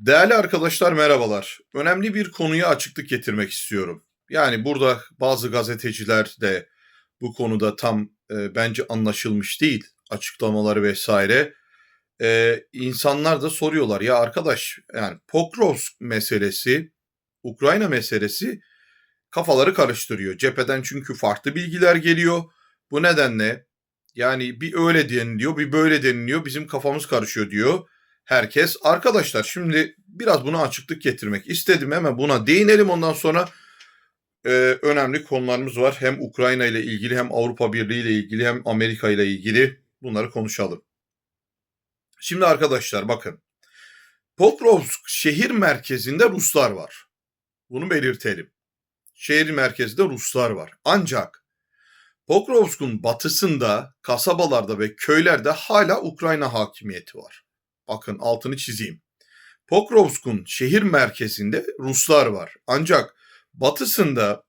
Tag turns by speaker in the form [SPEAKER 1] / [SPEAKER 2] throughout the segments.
[SPEAKER 1] Değerli arkadaşlar merhabalar. Önemli bir konuya açıklık getirmek istiyorum. Yani burada bazı gazeteciler de bu konuda tam e, bence anlaşılmış değil açıklamaları vesaire. E, insanlar da soruyorlar ya arkadaş yani Pokrovsk meselesi, Ukrayna meselesi kafaları karıştırıyor. Cepheden çünkü farklı bilgiler geliyor. Bu nedenle yani bir öyle deniliyor, bir böyle deniliyor. Bizim kafamız karışıyor diyor herkes. Arkadaşlar şimdi biraz buna açıklık getirmek istedim. Hemen buna değinelim. Ondan sonra e, önemli konularımız var. Hem Ukrayna ile ilgili hem Avrupa Birliği ile ilgili hem Amerika ile ilgili bunları konuşalım. Şimdi arkadaşlar bakın. Pokrovsk şehir merkezinde Ruslar var. Bunu belirtelim. Şehir merkezinde Ruslar var. Ancak Pokrovsk'un batısında, kasabalarda ve köylerde hala Ukrayna hakimiyeti var. Bakın altını çizeyim. Pokrovsk'un şehir merkezinde Ruslar var. Ancak batısında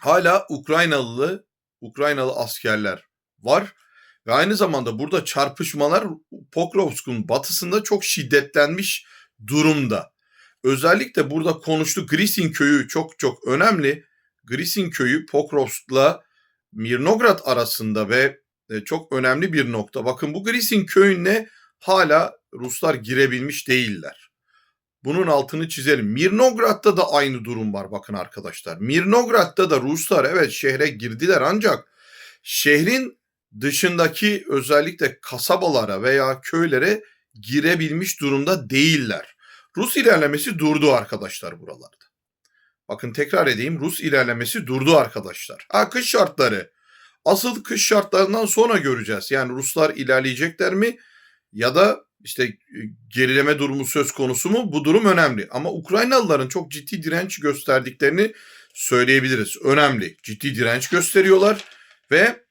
[SPEAKER 1] hala Ukraynalı Ukraynalı askerler var ve aynı zamanda burada çarpışmalar Pokrovsk'un batısında çok şiddetlenmiş durumda. Özellikle burada konuştu Grisin köyü çok çok önemli. Grisin köyü Pokrovsk'la Mirnograd arasında ve e, çok önemli bir nokta. Bakın bu Grisin köyüne hala Ruslar girebilmiş değiller. Bunun altını çizelim. Mirnograd'da da aynı durum var bakın arkadaşlar. Mirnograd'da da Ruslar evet şehre girdiler ancak şehrin dışındaki özellikle kasabalara veya köylere girebilmiş durumda değiller. Rus ilerlemesi durdu arkadaşlar buralarda. Bakın tekrar edeyim Rus ilerlemesi durdu arkadaşlar. Ha kış şartları. Asıl kış şartlarından sonra göreceğiz. Yani Ruslar ilerleyecekler mi? Ya da işte e, gerileme durumu söz konusu mu? Bu durum önemli. Ama Ukraynalıların çok ciddi direnç gösterdiklerini söyleyebiliriz. Önemli. Ciddi direnç gösteriyorlar ve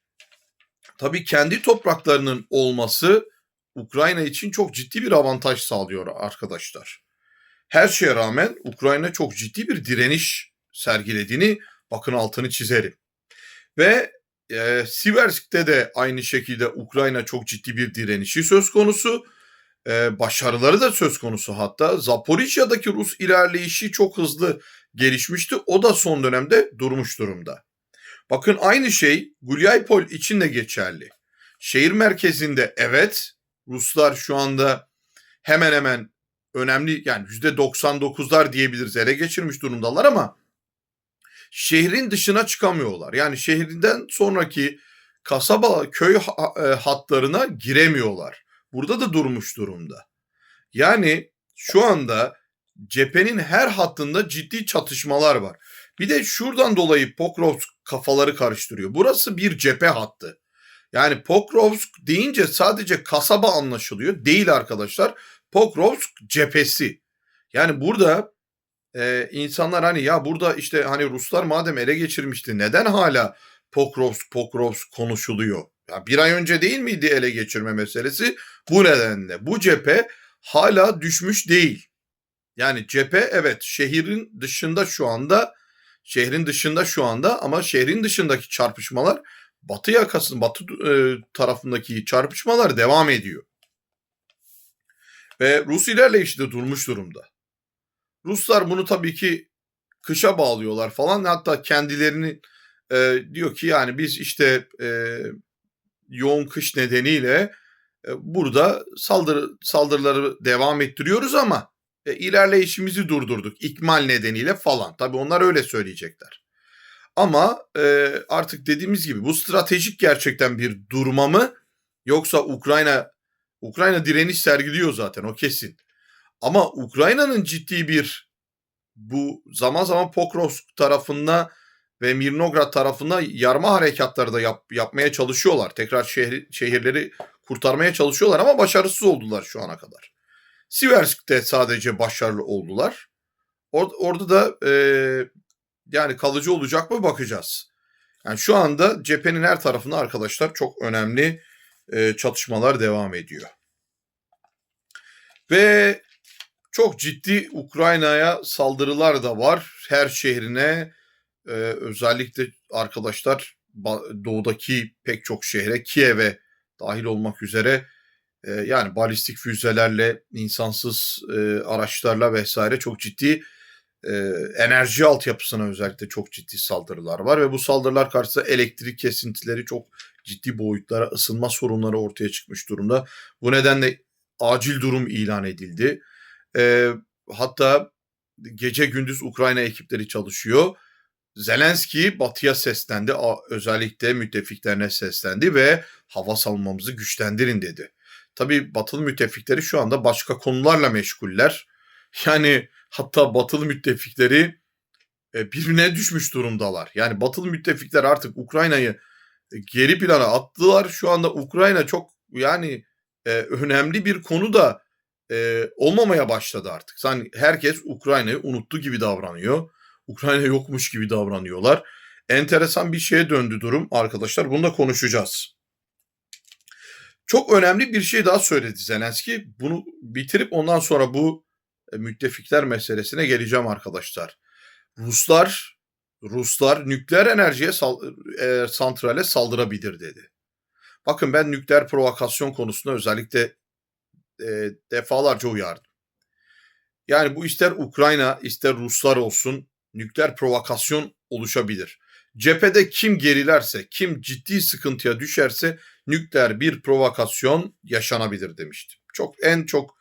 [SPEAKER 1] tabii kendi topraklarının olması Ukrayna için çok ciddi bir avantaj sağlıyor arkadaşlar. Her şeye rağmen Ukrayna çok ciddi bir direniş sergilediğini bakın altını çizerim. Ve e, Siversk'te de aynı şekilde Ukrayna çok ciddi bir direnişi söz konusu. E, başarıları da söz konusu hatta. Zaporijya'daki Rus ilerleyişi çok hızlı gelişmişti. O da son dönemde durmuş durumda. Bakın aynı şey Gulyaypol için de geçerli. Şehir merkezinde evet Ruslar şu anda hemen hemen önemli yani %99'lar diyebiliriz ele geçirmiş durumdalar ama şehrin dışına çıkamıyorlar. Yani şehrinden sonraki kasaba köy e, hatlarına giremiyorlar. Burada da durmuş durumda. Yani şu anda cephenin her hattında ciddi çatışmalar var. Bir de şuradan dolayı Pokrovsk kafaları karıştırıyor. Burası bir cephe hattı. Yani Pokrovsk deyince sadece kasaba anlaşılıyor. Değil arkadaşlar. Pokrovsk cephesi. Yani burada e, insanlar hani ya burada işte hani Ruslar madem ele geçirmişti neden hala Pokrovsk Pokrovsk konuşuluyor? Ya bir ay önce değil miydi ele geçirme meselesi? Bu nedenle bu cephe hala düşmüş değil. Yani cephe evet şehrin dışında şu anda şehrin dışında şu anda ama şehrin dışındaki çarpışmalar batı yakasının batı e, tarafındaki çarpışmalar devam ediyor. Ve Rus ilerleyişi de durmuş durumda. Ruslar bunu tabii ki kışa bağlıyorlar falan. Hatta kendilerini e, diyor ki yani biz işte e, yoğun kış nedeniyle e, burada saldırı saldırıları devam ettiriyoruz ama e, ilerleyişimizi durdurduk ikmal nedeniyle falan. Tabii onlar öyle söyleyecekler. Ama e, artık dediğimiz gibi bu stratejik gerçekten bir durma mı yoksa Ukrayna Ukrayna direniş sergiliyor zaten o kesin. Ama Ukrayna'nın ciddi bir bu zaman zaman Pokrovsk tarafında ve Mirnograd tarafında yarma harekatları da yap, yapmaya çalışıyorlar. Tekrar şehri, şehirleri kurtarmaya çalışıyorlar ama başarısız oldular şu ana kadar. Siversk'te sadece başarılı oldular. Or, orada da e, yani kalıcı olacak mı bakacağız. Yani şu anda cephenin her tarafında arkadaşlar çok önemli e, çatışmalar devam ediyor. Ve çok ciddi Ukrayna'ya saldırılar da var. Her şehrine e, özellikle arkadaşlar doğudaki pek çok şehre Kiev'e dahil olmak üzere e, yani balistik füzelerle, insansız e, araçlarla vesaire çok ciddi e, enerji altyapısına özellikle çok ciddi saldırılar var ve bu saldırılar karşısında elektrik kesintileri çok ciddi boyutlara, ısınma sorunları ortaya çıkmış durumda. Bu nedenle acil durum ilan edildi. E, hatta gece gündüz Ukrayna ekipleri çalışıyor. Zelenski batıya seslendi. Özellikle müttefiklerine seslendi ve hava savunmamızı güçlendirin dedi. Tabii batılı müttefikleri şu anda başka konularla meşguller. Yani hatta batılı müttefikleri e, birbirine düşmüş durumdalar. Yani batılı müttefikler artık Ukrayna'yı e, geri plana attılar. Şu anda Ukrayna çok yani e, önemli bir konu da e, olmamaya başladı artık. Yani herkes Ukrayna'yı unuttu gibi davranıyor. Ukrayna yokmuş gibi davranıyorlar. Enteresan bir şeye döndü durum arkadaşlar. Bunu da konuşacağız. Çok önemli bir şey daha söyledi Zelenski. Bunu bitirip ondan sonra bu e, müttefikler meselesine geleceğim arkadaşlar. Ruslar Ruslar nükleer enerjiye sal, e, santrale saldırabilir dedi. Bakın ben nükleer provokasyon konusunda özellikle e, defalarca uyardım. Yani bu ister Ukrayna ister Ruslar olsun nükleer provokasyon oluşabilir. Cephede kim gerilerse, kim ciddi sıkıntıya düşerse nükleer bir provokasyon yaşanabilir demiştim. Çok en çok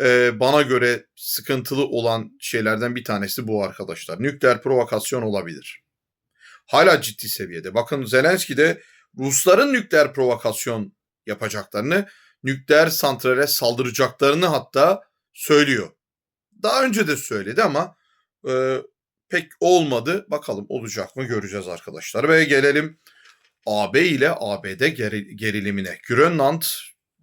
[SPEAKER 1] e, bana göre sıkıntılı olan şeylerden bir tanesi bu arkadaşlar. Nükleer provokasyon olabilir. Hala ciddi seviyede. Bakın Zelenski de Rusların nükleer provokasyon yapacaklarını, nükleer santrale saldıracaklarını hatta söylüyor. Daha önce de söyledi ama e, pek olmadı. Bakalım olacak mı göreceğiz arkadaşlar. Ve gelelim AB ile ABD gerilimine. Grönland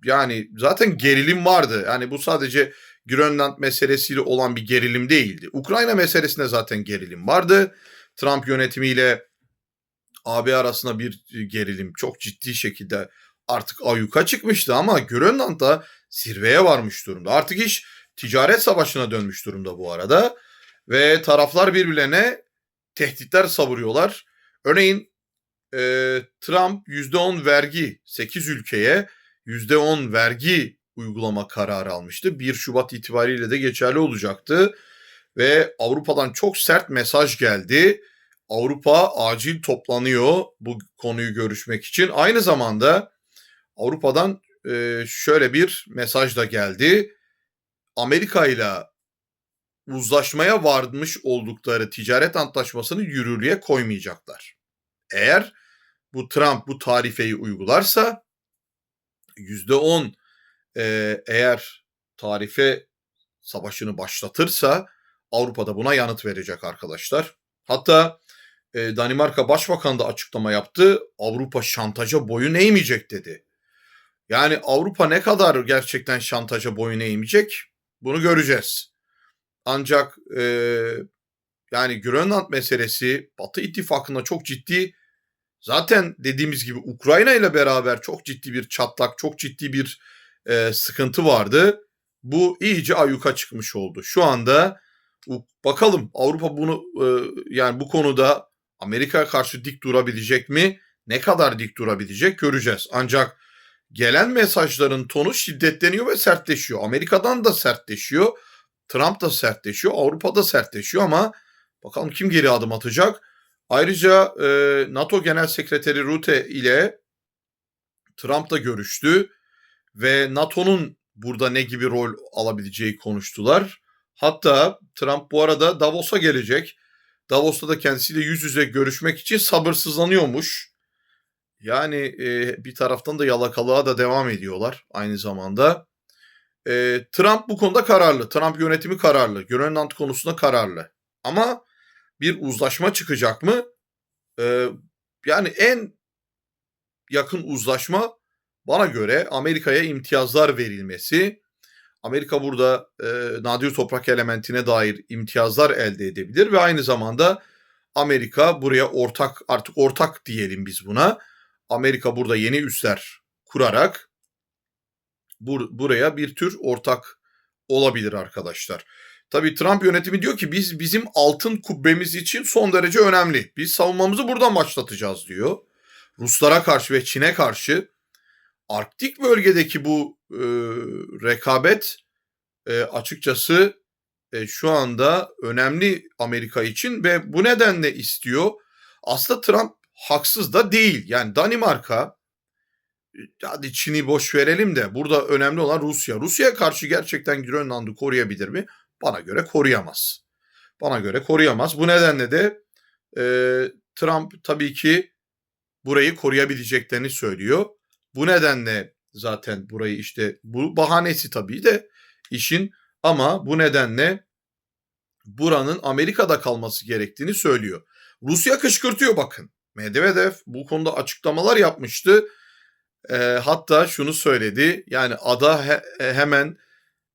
[SPEAKER 1] yani zaten gerilim vardı. Yani bu sadece Grönland meselesiyle olan bir gerilim değildi. Ukrayna meselesinde zaten gerilim vardı. Trump yönetimiyle AB arasında bir gerilim çok ciddi şekilde artık ayyuka çıkmıştı ama Grönland da zirveye varmış durumda. Artık iş ticaret savaşına dönmüş durumda bu arada. Ve taraflar birbirlerine tehditler savuruyorlar. Örneğin e, Trump %10 vergi 8 ülkeye %10 vergi uygulama kararı almıştı. 1 Şubat itibariyle de geçerli olacaktı. Ve Avrupa'dan çok sert mesaj geldi. Avrupa acil toplanıyor bu konuyu görüşmek için. Aynı zamanda Avrupa'dan e, şöyle bir mesaj da geldi. Amerika ile uzlaşmaya varmış oldukları ticaret antlaşmasını yürürlüğe koymayacaklar. Eğer bu Trump bu tarifeyi uygularsa yüzde on eğer tarife savaşını başlatırsa Avrupa'da buna yanıt verecek arkadaşlar. Hatta e, Danimarka Başbakanı da açıklama yaptı. Avrupa şantaja boyun eğmeyecek dedi. Yani Avrupa ne kadar gerçekten şantaja boyun eğmeyecek bunu göreceğiz. Ancak e, yani Grönland meselesi Batı ittifakında çok ciddi zaten dediğimiz gibi Ukrayna ile beraber çok ciddi bir çatlak, çok ciddi bir e, sıkıntı vardı. Bu iyice ayyuka çıkmış oldu. Şu anda bakalım Avrupa bunu e, yani bu konuda Amerika'ya karşı dik durabilecek mi? Ne kadar dik durabilecek göreceğiz. Ancak gelen mesajların tonu şiddetleniyor ve sertleşiyor. Amerika'dan da sertleşiyor. Trump da sertleşiyor, Avrupa da sertleşiyor ama bakalım kim geri adım atacak. Ayrıca e, NATO Genel Sekreteri Rutte ile Trump da görüştü ve NATO'nun burada ne gibi rol alabileceği konuştular. Hatta Trump bu arada Davos'a gelecek. Davos'ta da kendisiyle yüz yüze görüşmek için sabırsızlanıyormuş. Yani e, bir taraftan da yalakalığa da devam ediyorlar aynı zamanda. E, Trump bu konuda kararlı. Trump yönetimi kararlı. Grönland konusunda kararlı. Ama bir uzlaşma çıkacak mı? E, yani en yakın uzlaşma bana göre Amerika'ya imtiyazlar verilmesi. Amerika burada e, nadir toprak elementine dair imtiyazlar elde edebilir ve aynı zamanda Amerika buraya ortak artık ortak diyelim biz buna. Amerika burada yeni üsler kurarak bur- buraya bir tür ortak olabilir arkadaşlar. Tabii Trump yönetimi diyor ki biz bizim altın kubbemiz için son derece önemli. Biz savunmamızı buradan başlatacağız diyor. Ruslara karşı ve Çin'e karşı Arktik bölgedeki bu e, rekabet e, açıkçası e, şu anda önemli Amerika için ve bu nedenle istiyor. Aslında Trump haksız da değil. Yani Danimarka hadi Çin'i boş verelim de burada önemli olan Rusya. Rusya'ya karşı gerçekten Grönland'ı koruyabilir mi? Bana göre koruyamaz. Bana göre koruyamaz. Bu nedenle de e, Trump tabii ki burayı koruyabileceklerini söylüyor. Bu nedenle zaten burayı işte bu bahanesi tabii de işin ama bu nedenle buranın Amerika'da kalması gerektiğini söylüyor. Rusya kışkırtıyor bakın. Medvedev bu konuda açıklamalar yapmıştı. E, hatta şunu söyledi. Yani ada he, hemen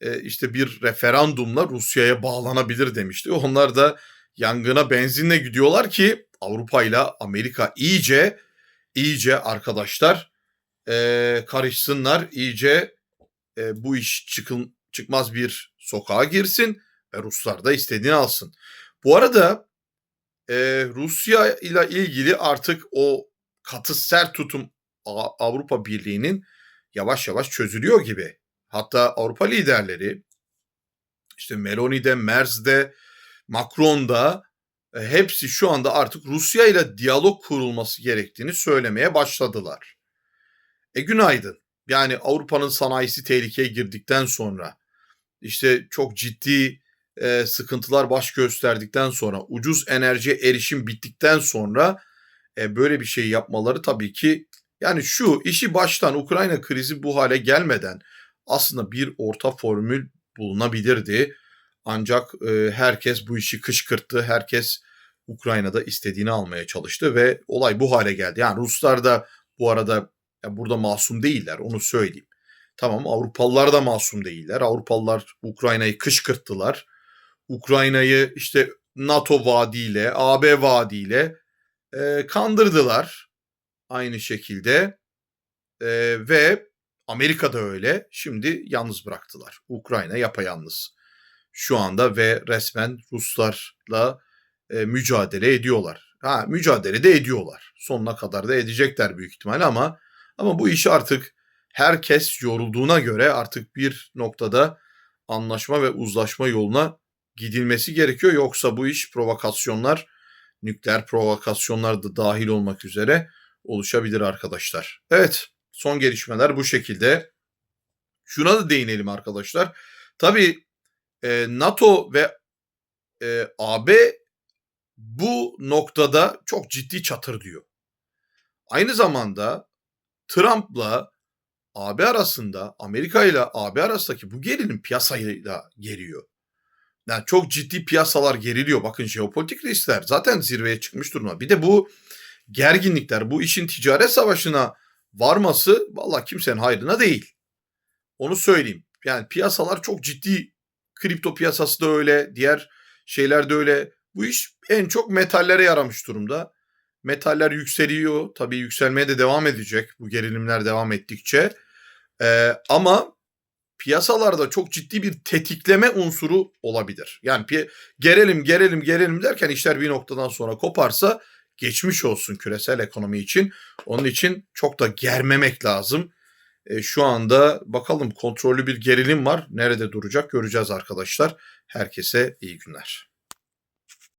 [SPEAKER 1] e, işte bir referandumla Rusya'ya bağlanabilir demişti. Onlar da yangına benzinle gidiyorlar ki Avrupa ile Amerika iyice iyice arkadaşlar e, karışsınlar. iyice e, bu iş çıkın, çıkmaz bir sokağa girsin ve Ruslar da istediğini alsın. Bu arada Rusya ile ilgili artık o katı sert tutum Avrupa Birliği'nin yavaş yavaş çözülüyor gibi. Hatta Avrupa liderleri işte Meloni'de, Merz'de, Macron'da e, hepsi şu anda artık Rusya ile diyalog kurulması gerektiğini söylemeye başladılar. E günaydın. Yani Avrupa'nın sanayisi tehlikeye girdikten sonra işte çok ciddi e, sıkıntılar baş gösterdikten sonra ucuz enerjiye erişim bittikten sonra e, böyle bir şey yapmaları tabii ki yani şu işi baştan Ukrayna krizi bu hale gelmeden aslında bir orta formül bulunabilirdi. Ancak e, herkes bu işi kışkırttı. Herkes Ukrayna'da istediğini almaya çalıştı ve olay bu hale geldi. Yani Ruslar da bu arada ya burada masum değiller onu söyleyeyim. Tamam Avrupalılar da masum değiller. Avrupalılar Ukrayna'yı kışkırttılar. Ukrayna'yı işte NATO vaadiyle, AB vaadiyle e, kandırdılar. Aynı şekilde e, ve Amerika'da öyle. Şimdi yalnız bıraktılar. Ukrayna yapayalnız şu anda ve resmen Ruslarla e, mücadele ediyorlar. Ha mücadele de ediyorlar. Sonuna kadar da edecekler büyük ihtimalle ama ama bu iş artık herkes yorulduğuna göre artık bir noktada anlaşma ve uzlaşma yoluna gidilmesi gerekiyor. Yoksa bu iş provokasyonlar, nükleer provokasyonlar da dahil olmak üzere oluşabilir arkadaşlar. Evet, son gelişmeler bu şekilde. Şuna da değinelim arkadaşlar. Tabii e, NATO ve e, AB bu noktada çok ciddi çatır diyor. Aynı zamanda Trump'la AB arasında Amerika ile AB arasındaki bu gerilim piyasayla geriyor. Yani çok ciddi piyasalar geriliyor. Bakın jeopolitik riskler zaten zirveye çıkmış durumda. Bir de bu gerginlikler, bu işin ticaret savaşına varması valla kimsenin hayrına değil. Onu söyleyeyim. Yani piyasalar çok ciddi. Kripto piyasası da öyle, diğer şeyler de öyle. Bu iş en çok metallere yaramış durumda. Metaller yükseliyor. Tabii yükselmeye de devam edecek bu gerilimler devam ettikçe. Ee, ama piyasalarda çok ciddi bir tetikleme unsuru olabilir. Yani gerelim gerelim gerelim derken işler bir noktadan sonra koparsa geçmiş olsun küresel ekonomi için. Onun için çok da germemek lazım. E, şu anda bakalım kontrollü bir gerilim var. Nerede duracak göreceğiz arkadaşlar. Herkese iyi günler.